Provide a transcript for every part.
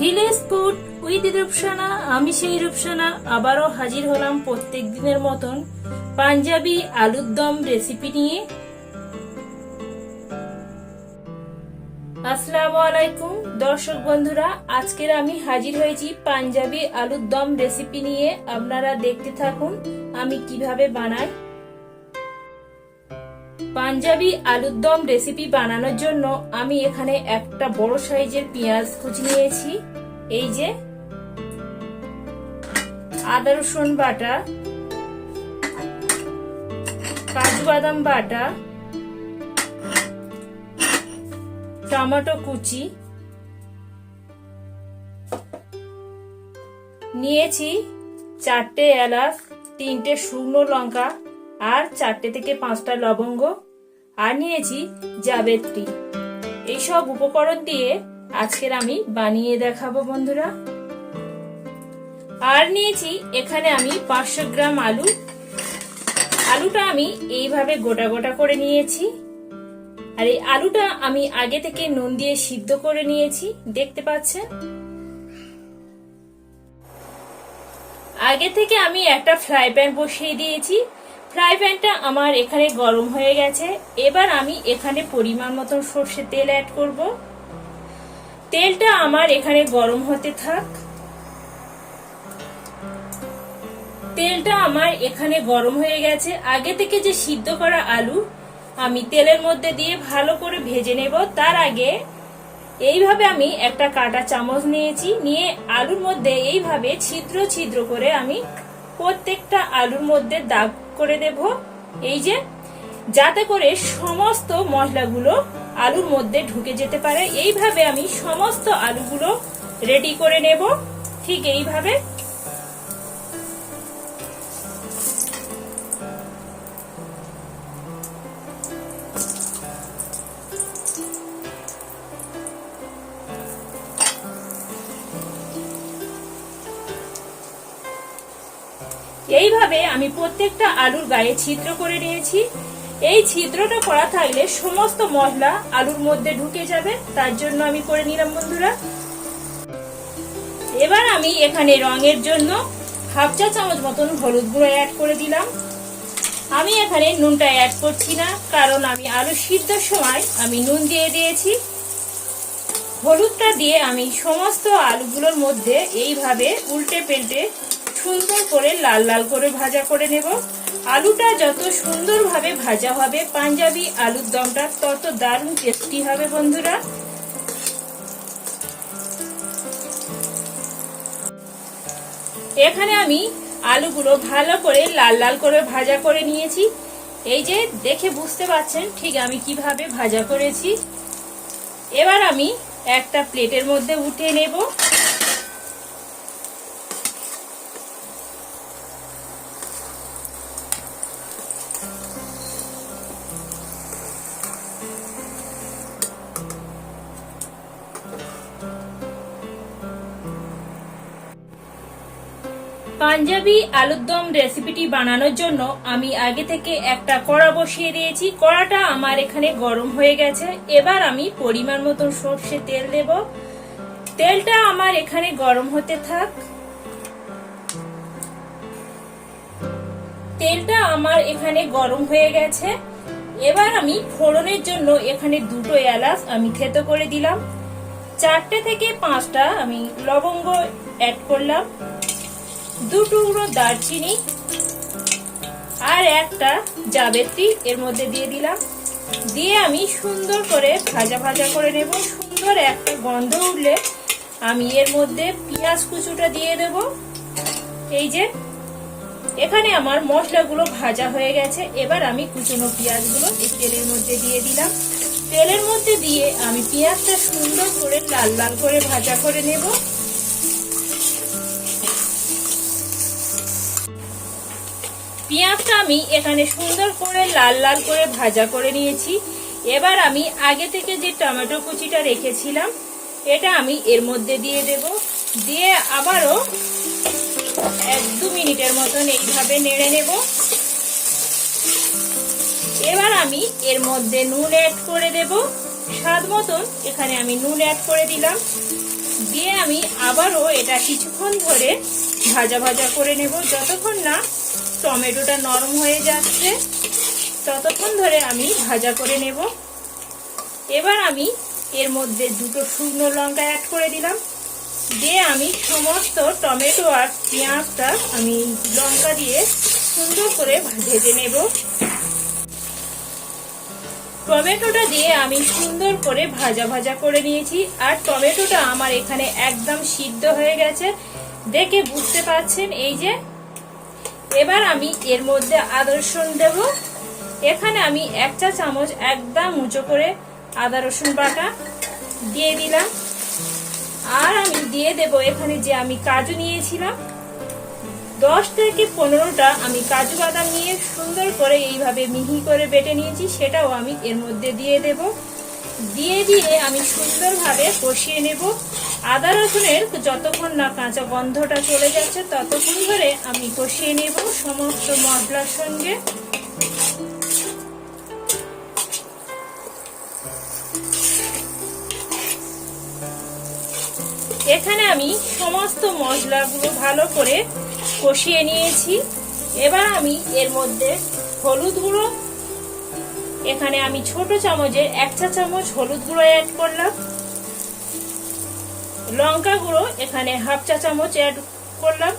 Village food with Rupsana, আমি সেই রূপসানা, আবারও হাজির হলাম প্রত্যেক দিনের মতন পাঞ্জাবি আলুর দম রেসিপি নিয়ে। আসসালামু আলাইকুম, দর্শক বন্ধুরা, আজকের আমি হাজির হয়েছি পাঞ্জাবি আলুর দম রেসিপি নিয়ে। আপনারা দেখতে থাকুন আমি কীভাবে বানাই। পাঞ্জাবি আলুর দম রেসিপি বানানোর জন্য আমি এখানে একটা বড় সাইজের পেঁয়াজ কুচি নিয়েছি। এই যে, আদা রসুন বাটা, কাজু বাদাম বাটা, টমেটো কুচি নিয়েছি চারটে এলাচ, তিনটে শুকনো লঙ্কা আর চারটে থেকে পাঁচটা লবঙ্গ, আর নিয়েছি জাবেত্রী এইসব উপকরণ দিয়ে আজকের আমি বানিয়ে দেখাবো বন্ধুরা। আর নিয়েছি এখানে আমি পাঁচশো গ্রাম আলু। আলুটা আমি এইভাবে গোটা গোটা করে নিয়েছি। আর এই আলুটা আমি আগে থেকে নুন দিয়ে সিদ্ধ করে নিয়েছি, দেখতে পাচ্ছেন? আগে থেকে আমি একটা ফ্রাই প্যান বসিয়ে দিয়েছি। ফ্রাই প্যানটা আমার এখানে গরম হয়ে গেছে। এবার আমি এখানে পরিমাণ মতো সর্ষে তেল অ্যাড করব। তেলটা আমার এখানে গরম হতে থাক। তেলটা আমার এখানে গরম হয়ে গেছে। আগে থেকে যে সিদ্ধ করা আলু, আমি তেলের মধ্যে দিয়ে ভালো করে ভেজে নেব। তার আগে এইভাবে আমি একটা কাটা চামচ নিয়েছি। নিয়ে আলুর মধ্যে এইভাবে ছিদ্র ছিদ্র করে আমি প্রত্যেকটা আলুর মধ্যে দাগ করে দেব। এই যে, যাতে করে সমস্ত মশলাগুলো আলুর মধ্যে ঢুকে যেতে পারে। এইভাবে আমি সমস্ত আলুগুলো রেডি করে নেব। ঠিক এইভাবে এইভাবে আমি প্রত্যেকটা আলুর গায়ে ছিদ্র করে নিয়েছি। এই ছিদ্রটা করা থাকলে সমস্ত মশলা আলুর মধ্যে ঢুকে যাবে, তার জন্য আমি করে নিলাম বন্ধুরা। এবার আমি এখানে রঙের জন্য হাফ চা চামচ মতন হলুদ গুঁড়ো অ্যাড করে দিলাম। আমি এখানে নুনটা অ্যাড করছি না, কারণ আমি আলু সিদ্ধর সময় আমি নুন দিয়ে দিয়েছি। হলুদটা দিয়ে আমি সমস্ত আলুগুলোর মধ্যে এইভাবে উল্টে পেল্টে সুন্দর করে লাল লাল করে ভাজা করে নেব। আলুটা যত সুন্দরভাবে ভাজা হবে, পাঞ্জাবি আলুর দমটা তত দারুণ টেস্টি হবে বন্ধুরা। এখানে আমি আলুগুলো ভালো করে লাল লাল করে ভাজা করে নিয়েছি। এই যে দেখে বুঝতে পারছেন ঠিক আমি কীভাবে ভাজা করেছি। এবার আমি একটা প্লেটের মধ্যে উঠে নেব। পাঞ্জাবি আলুর দম রেসিপিটি বানানোর জন্য আমি আগে থেকে একটা কড়া বসিয়ে দিয়েছি। কড়াটা আমার এখানে গরম হয়ে গেছে। এবার আমি পরিমাণ মতন সর্ষে তেল দেব। তেলটা আমার এখানে গরম হতে থাক। তেলটা আমার এখানে গরম হয়ে গেছে। এবার আমি ফোড়নের জন্য এখানে দুটো এলাচ আমি থেতো করে দিলাম। চারটে থেকে পাঁচটা আমি লবঙ্গ অ্যাড করলাম। দু টুকরো দারচিনি আর একটা জাবেত্রী এর মধ্যে দিয়ে দিলাম। দিয়ে আমি সুন্দর করে ভাজা ভাজা করে নেব। সুন্দর একটা গন্ধ উঠলে আমি এর মধ্যে পেঁয়াজ কুচুটা দিয়ে দেব। এই যে, এখানে আমার মশলাগুলো ভাজা হয়ে গেছে। এবার আমি কুচনো পেঁয়াজগুলো এই তেলের মধ্যে দিয়ে দিলাম। তেলের মধ্যে দিয়ে আমি পেঁয়াজটা সুন্দর করে লাল লাল করে ভাজা করে নেব। পেঁয়াজটা আমি এখানে সুন্দর করে লাল লাল করে ভাজা করে নিয়েছি। এবার আমি আগে থেকে যে টমেটো কুচিটা রেখেছিলাম, এটা আমি এর মধ্যে দিয়ে দেব। দিয়ে আবারও এক দু মিনিটের মতন এইভাবে নেড়ে নেব। এবার আমি এর মধ্যে নুন অ্যাড করে দেব। স্বাদ মতন এখানে আমি নুন অ্যাড করে দিলাম। দিয়ে আমি আবারও এটা কিছুক্ষণ ধরে ভাজা ভাজা করে নেব। যতক্ষণ না টমেটোটা নরম হয়ে যাচ্ছে। ততক্ষণ ধরে আমি ভাজা করে নেব। এবার আমি এর মধ্যে দুটো শুকনো লঙ্কা অ্যাড করে দিলাম। দিয়ে আমি সমস্ত টমেটো আর পেঁয়াজটা আমি লঙ্কা দিয়ে সুন্দর করে ভেজে নেব। টমেটোটা দিয়ে আমি সুন্দর করে ভাজা ভাজা করে নিয়েছি। আর টমেটোটা আমার এখানে একদম সিদ্ধ হয়ে গেছে। দেখে বুঝতে পারছেন এই যে এবার আমি এর মধ্যে আদা রসুন দেব। এখানে আমি এক চা চামচ একদম উঁচু করে আদা রসুন বাটা দিয়ে দিলাম। আর আমি দিয়ে দেব এখানে যে আমি কাজু নিয়েছিলাম। দশ থেকে পনেরোটা আমি কাজু বাদাম নিয়ে সুন্দর করে এইভাবে মিহি করে বেটে নিয়েছি, সেটাও আমি এর মধ্যে দিয়ে দেব। দিয়ে দিয়ে আমি সুন্দরভাবে কষিয়ে নেব। আদা রসুনের যতক্ষণ না কাঁচা গন্ধটা চলে যাচ্ছে, ততক্ষণ ধরে আমি কষিয়ে নেব সমস্ত মশলার সঙ্গে। এখানে আমি সমস্ত মশলাগুলো ভালো করে কষিয়ে নিয়েছি। এবার আমি এর মধ্যে হলুদ গুঁড়ো। এখানে আমি ছোট চামচের এক চা চামচ হলুদ গুঁড়ো অ্যাড করলাম। লঙ্কা গুঁড়ো, এখানে হাফ চা চামচ অ্যাড করলাম।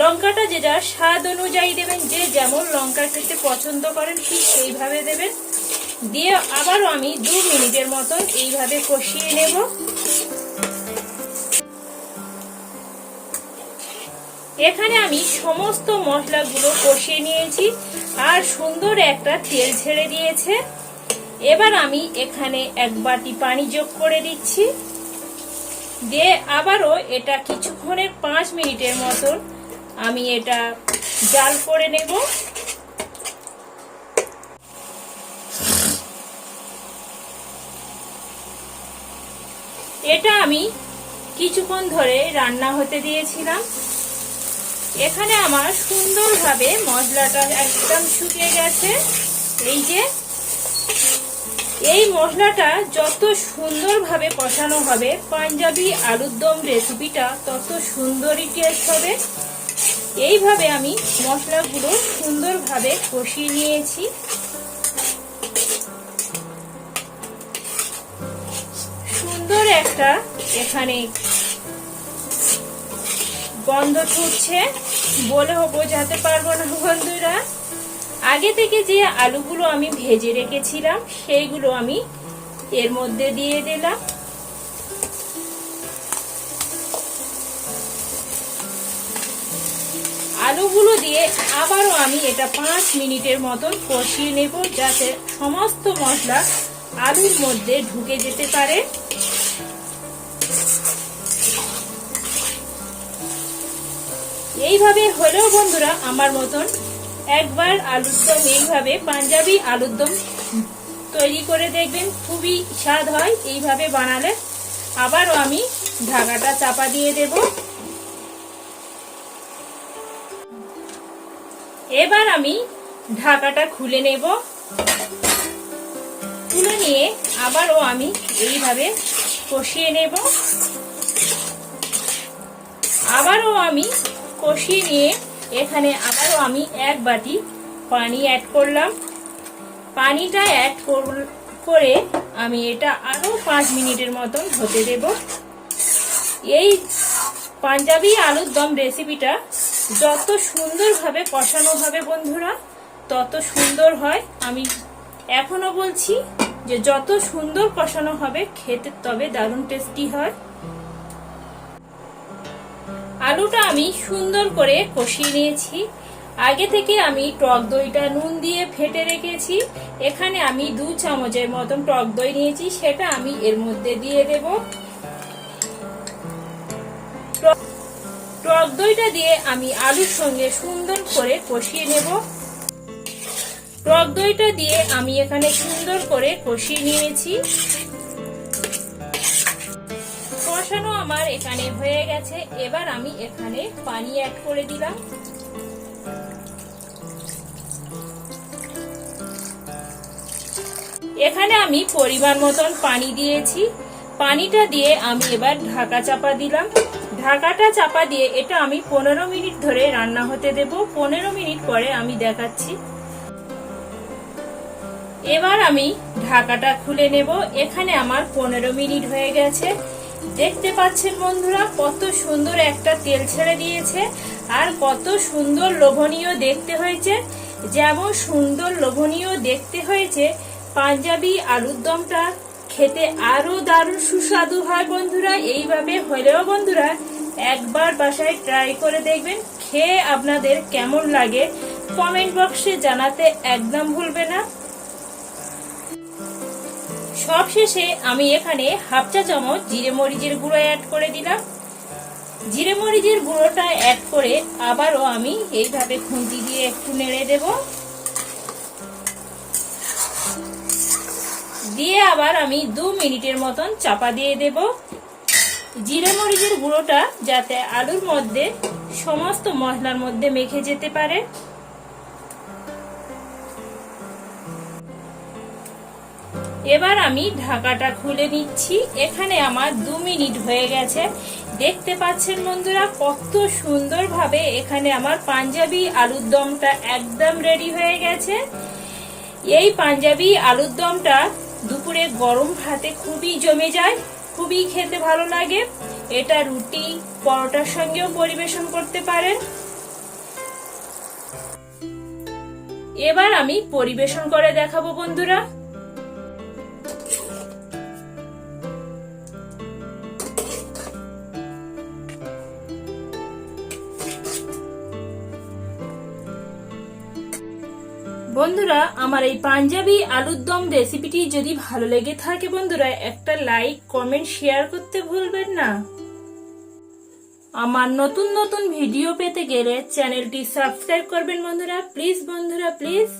লঙ্কাটা যে যার স্বাদ অনুযায়ী দেবেন, যে যেমন লঙ্কা খেতে পছন্দ করেন, ঠিক সেইভাবে দেবেন। দিয়ে আবারও আমি দু মিনিটের মতন এইভাবে কষিয়ে নেব। এখানে আমি সমস্ত মশলাগুলো কষিয়ে নিয়েছি, আর সুন্দর একটা তেল ছেড়ে দিয়েছে। এবার আমি এখানে এক বাটি পানি যোগ করে দিচ্ছি। দিয়ে আবারও এটা কিছুক্ষণের পাঁচ মিনিটের মতন আমি এটা জাল করে নেব। এটা আমি কিছুক্ষণ ধরে রান্না হতে দিয়েছিলাম। এখানে আমার সুন্দরভাবে মশলাটা একদম শুকিয়ে গেছে। এই যে এই মশলাটা যত সুন্দরভাবে কষানো হবে, পাঞ্জাবি আলুর দম রেসিপিটা তত সুন্দরই টেস্ট হবে। এইভাবে আমি মশলাগুলো সুন্দরভাবে কষিয়ে নিয়েছি। সুন্দর একটা এখানে গন্ধ ছুটছে। বলেও বোঝাতে পারব না বন্ধুরা। আগে থেকে যে আলুগুলো আমি ভেজে রেখেছিলাম, সেইগুলো আমি এর মধ্যে দিয়ে দিলাম। আলুগুলো দিয়ে আবারও আমি এটা পাঁচ মিনিটের মতন কষিয়ে নেব, যাতে সমস্ত মশলা আলুর মধ্যে ঢুকে যেতে পারে। এইভাবে হলেও বন্ধুরা, আমার মতন একবার আলুর দম এইভাবে, পাঞ্জাবি আলুর দম তৈরি করে দেখবেন, খুবই স্বাদ হয় এইভাবে বানালে। আবারও আমি ঢাকাটা চাপা দিয়ে দেব। এবার আমি ঢাকাটা খুলে নেব। তুলে নিয়ে আবারও আমি এইভাবে কষিয়ে নেব। আবারও আমি কষিয়ে নিয়ে এখানে আবারও আমি এক বাটি পানি অ্যাড করলাম। পানিটা অ্যাড করে আমি এটা আরও পাঁচ মিনিটের মতন হতে দেব। এই পাঞ্জাবি আলুর দম রেসিপিটা যত সুন্দরভাবে কষানো হবে বন্ধুরা, তত সুন্দর হয়। আমি এখনও বলছি যে যত সুন্দর কষানো হবে, খেতে তবে দারুণ টেস্টি হয়। আলুটা আমি সুন্দর করে কষিয়ে নিয়েছি। আগে থেকে আমি টক দইটা নুন দিয়ে ফেটে রেখেছি। এখানে আমি দু চামচের মতন টক দই নিয়েছি, সেটা আমি এর মধ্যে দিয়ে দেব। টক দইটা দিয়ে আমি আলুর সঙ্গে সুন্দর করে কষিয়ে নেব। টক দইটা দিয়ে আমি এখানে সুন্দর করে কষিয়ে নিয়েছি। কষানো আমার এখানে হয়ে গেছে। এবার আমি এখানে পানি অ্যাড করে দিলাম। এখানে আমি পরিমাণ মতন পানি দিয়েছি। পানিটা দিয়ে আমি এবার ঢাকা চাপা দিলাম। ঢাকাটা চাপা দিয়ে এটা আমি পনেরো মিনিট ধরে রান্না হতে দেব। পনেরো মিনিট পরে আমি দেখাচ্ছি। এবার আমি ঢাকাটা খুলে নেব। এখানে আমার পনেরো মিনিট হয়ে গেছে। দেখতে পাচ্ছেন বন্ধুরা, কত সুন্দর একটা তেল ছেড়ে দিয়েছে আর কত সুন্দর লোভনীয় দেখতে হয়েছে। যেমন সুন্দর লোভনীয় দেখতে হয়েছে পাঞ্জাবি আলুর দমটা। খেতে আরও দারুণ সুস্বাদু হয় বন্ধুরা, এইভাবে হলেও বন্ধুরা একবার বাসায় ট্রাই করে দেখবেন, খেয়ে আপনাদের কেমন লাগে। কমেন্ট বক্সে জানাতে একদম ভুলবে না। সব শেষে আমি এখানে হাফ চা চামচ জিরে মরিচের গুঁড়ো অ্যাড করে দিলাম। জিরে মরিচের গুঁড়োটা অ্যাড করে আবারও আমি এইভাবে খুন্তি দিয়ে একটু নেড়ে দেব। দিয়ে আবার আমি দু মিনিটের মতন চাপা দিয়ে দেব। জিরে মরিচের গুঁড়োটা যাতে আলুর মধ্যে সমস্ত মশলার মধ্যে মেখে যেতে পারে। এবার আমি ঢাকাটা খুলে নিচ্ছি। এখানে আমার দু মিনিট হয়ে গেছে। দেখতে পাচ্ছেন বন্ধুরা, কত সুন্দরভাবে এখানে আমার পাঞ্জাবি আলুর দমটা একদম রেডি হয়ে গেছে। এই পাঞ্জাবি আলুর দমটা দুপুরে গরম ভাতে খুবই জমে যায়, খুবই খেতে ভালো লাগে। এটা রুটি, পরোটার সঙ্গেও পরিবেশন করতে পারেন। এবার আমি পরিবেশন করে দেখাবো বন্ধুরা। বন্ধুরা, আমার এই পাঞ্জাবি আলুর দম রেসিপিটি যদি ভালো লেগে থাকে বন্ধুরা, একটা লাইক কমেন্ট শেয়ার করতে ভুলবেন না। আমার নতুন নতুন ভিডিও পেতে গেলে চ্যানেলটি সাবস্ক্রাইব করবেন বন্ধুরা। প্লিজ বন্ধুরা প্লিজ